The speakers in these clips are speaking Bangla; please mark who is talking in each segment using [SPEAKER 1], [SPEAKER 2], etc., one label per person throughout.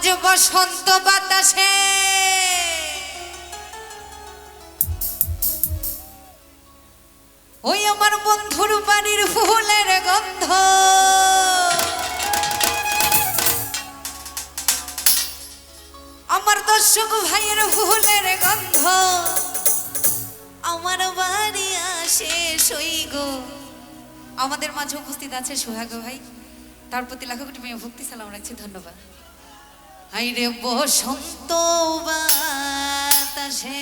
[SPEAKER 1] আজ বসন্ত বাতাসে। ওই আমার বন্ধুর বাড়ির ফুলের গন্ধ। আমার দর্শক ভাইয়ের ফুলের গন্ধ। আমার বাড়ি আসে সই গো। আমাদের মাঝে উপস্থিত আছে সোহাগ ভাই। তার প্রতি লাখো কোটি ভক্তি সালাম রাখছি, ধন্যবাদ। হাই রে বসন্ত বাতাসে।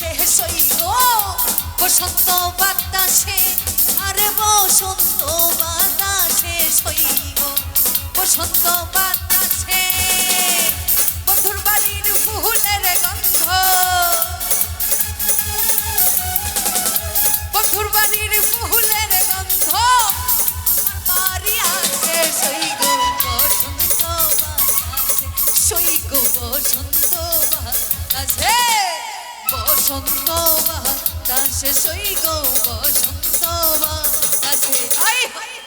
[SPEAKER 1] সই গো বসন্ত বাতাসে আরে বসন্ত বাতাসে বাতাসে বসন্ত বাতাসে সই গো বসন্ত বাতাসে আই হাই বন্ধুর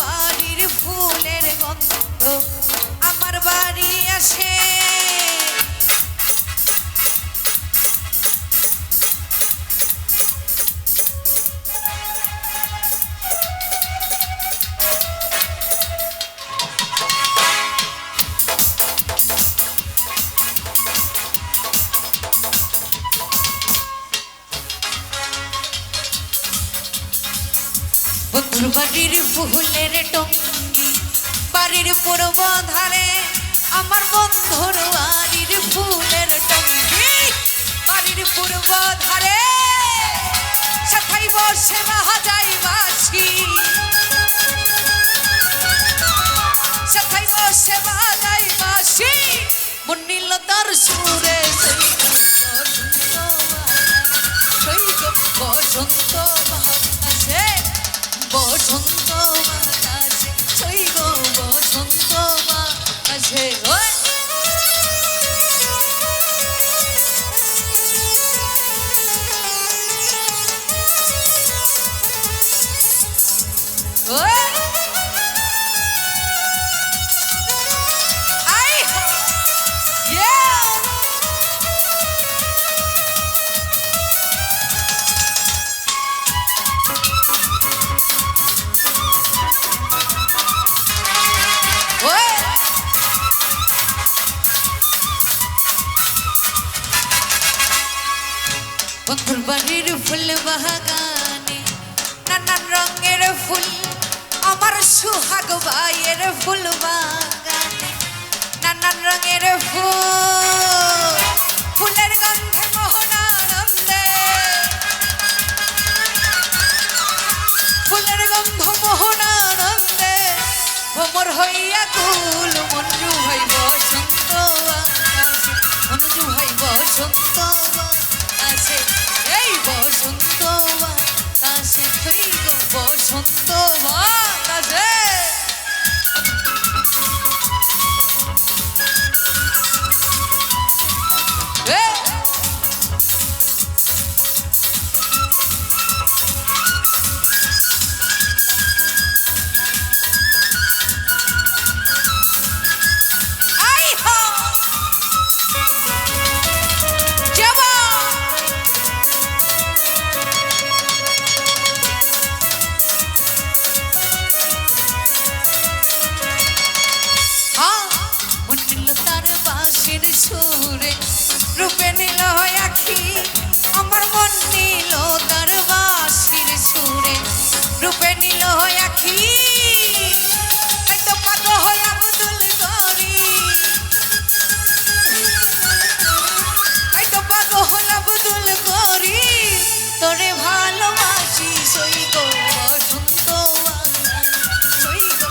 [SPEAKER 1] বাড়ির ফুলের গন্ধ। আমার বাড়ি আসে বন্ধুর বাড়ির ফুলের টঙ্গি, বাড়ির পূর্ব ধারে আমার বন্ধুর বাড়ির ফুলের টঙ্গি, বাড়ির পূর্ব ধারে সুরে, সেই বসন্ত বসন্ত বাতাসে বন্ধুর বাড়ির ফুল বাগানে, নানান রঙের ফুল, আমার সুহাগ ভাইয়ের ফুল বাগানে, নানান রঙের ফুল, ফুলের গন্ধে মোহনানন্দে ফুলের গন্ধ মোহনানন্দে ভ্রমর হইয়া কুল মঞ্জু ভাই নীল দরবাসির সুরে, রূপে নীল তো তো তোরে সই গো বসন্ত সই গো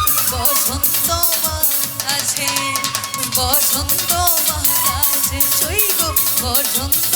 [SPEAKER 1] আছে আছে বসন্ত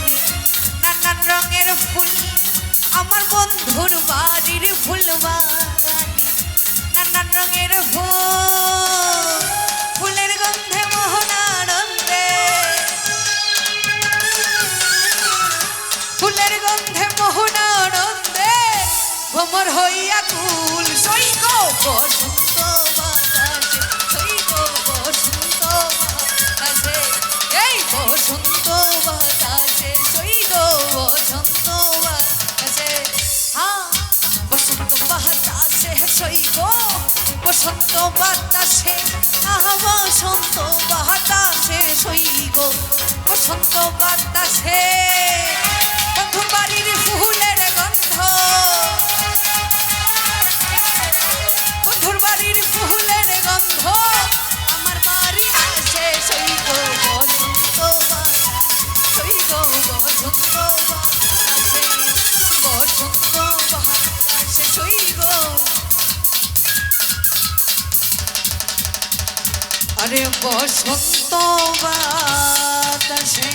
[SPEAKER 1] রঙের ফুল, আমার বন্ধুর বাড়ির ফুল নানান রঙের ফুল, ফুলের গন্ধে মোহনানন্দে ফুলের গন্ধে মোহনানন্দে ভ্রমর হইয়া কুল সৈক বসন্ত বসন্ত বাতাসে আহা বসন্ত বাতাসে সৈক বসন্ত বাতাসে বন্ধু বাড়ির ফুলের গন্ধ আরে বসন্ত বাতাসে।